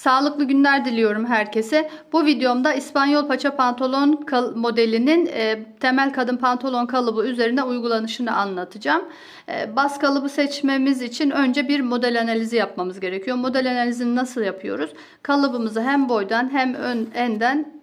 Sağlıklı günler diliyorum herkese. Bu videomda İspanyol paça pantolon modelinin e, temel kadın pantolon kalıbı üzerine uygulanışını anlatacağım. E, bas kalıbı seçmemiz için önce bir model analizi yapmamız gerekiyor. Model analizini nasıl yapıyoruz? Kalıbımızı hem boydan hem ön, enden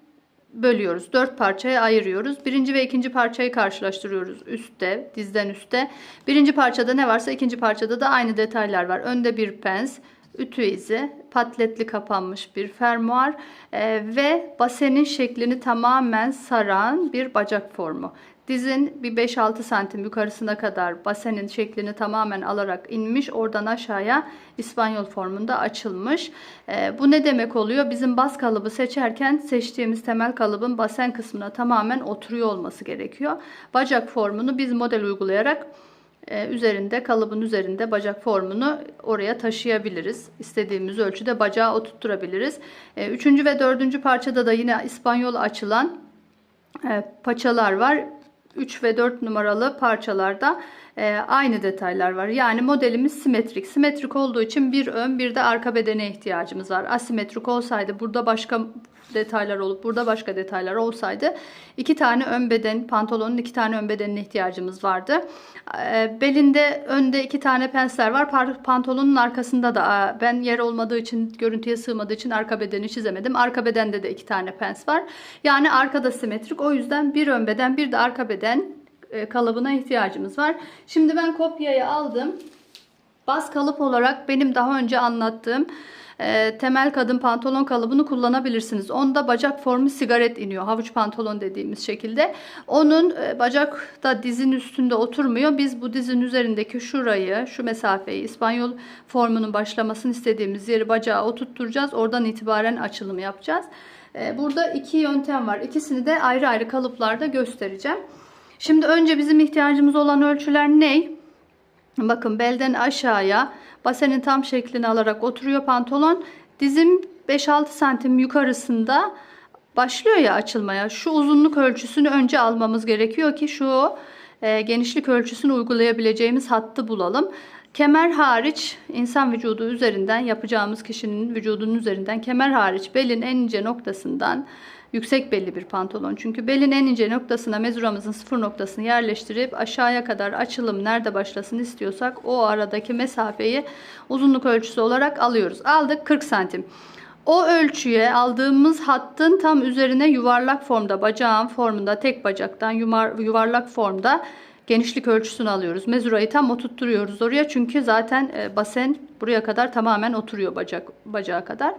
bölüyoruz. Dört parçaya ayırıyoruz. Birinci ve ikinci parçayı karşılaştırıyoruz üstte, dizden üstte. Birinci parçada ne varsa ikinci parçada da aynı detaylar var. Önde bir pens, ütü izi, patletli kapanmış bir fermuar e, ve basenin şeklini tamamen saran bir bacak formu. Dizin bir 5-6 santim yukarısına kadar basenin şeklini tamamen alarak inmiş. Oradan aşağıya İspanyol formunda açılmış. E, bu ne demek oluyor? Bizim bas kalıbı seçerken seçtiğimiz temel kalıbın basen kısmına tamamen oturuyor olması gerekiyor. Bacak formunu biz model uygulayarak üzerinde kalıbın üzerinde bacak formunu oraya taşıyabiliriz. İstediğimiz ölçüde bacağı oturtturabiliriz. E, Üçüncü ve dördüncü parçada da yine İspanyol açılan e, paçalar var. 3 ve 4 numaralı parçalarda e, aynı detaylar var. Yani modelimiz simetrik. Simetrik olduğu için bir ön bir de arka bedene ihtiyacımız var. Asimetrik olsaydı burada başka detaylar olup burada başka detaylar olsaydı iki tane ön beden pantolonun iki tane ön bedenine ihtiyacımız vardı. E, belinde önde iki tane pensler var. Pantolonun arkasında da ben yer olmadığı için görüntüye sığmadığı için arka bedeni çizemedim. Arka bedende de iki tane pens var. Yani arkada simetrik. O yüzden bir ön beden bir de arka beden e, kalıbına ihtiyacımız var. Şimdi ben kopyayı aldım. Bas kalıp olarak benim daha önce anlattığım e, temel kadın pantolon kalıbını kullanabilirsiniz. Onda bacak formu sigaret iniyor. Havuç pantolon dediğimiz şekilde. Onun e, bacak da dizin üstünde oturmuyor. Biz bu dizin üzerindeki şurayı, şu mesafeyi, İspanyol formunun başlamasını istediğimiz yeri bacağa oturtturacağız. Oradan itibaren açılım yapacağız. E, burada iki yöntem var. İkisini de ayrı ayrı kalıplarda göstereceğim. Şimdi önce bizim ihtiyacımız olan ölçüler ne? Bakın belden aşağıya basenin tam şeklini alarak oturuyor pantolon. Dizim 5-6 santim yukarısında başlıyor ya açılmaya. Şu uzunluk ölçüsünü önce almamız gerekiyor ki şu e, genişlik ölçüsünü uygulayabileceğimiz hattı bulalım. Kemer hariç insan vücudu üzerinden yapacağımız kişinin vücudunun üzerinden kemer hariç belin en ince noktasından yüksek belli bir pantolon. Çünkü belin en ince noktasına mezuramızın sıfır noktasını yerleştirip aşağıya kadar açılım nerede başlasın istiyorsak o aradaki mesafeyi uzunluk ölçüsü olarak alıyoruz. Aldık 40 santim. O ölçüye aldığımız hattın tam üzerine yuvarlak formda bacağın formunda tek bacaktan yumar, yuvarlak formda genişlik ölçüsünü alıyoruz. Mezurayı tam oturtturuyoruz oraya çünkü zaten e, basen buraya kadar tamamen oturuyor bacak bacağa kadar.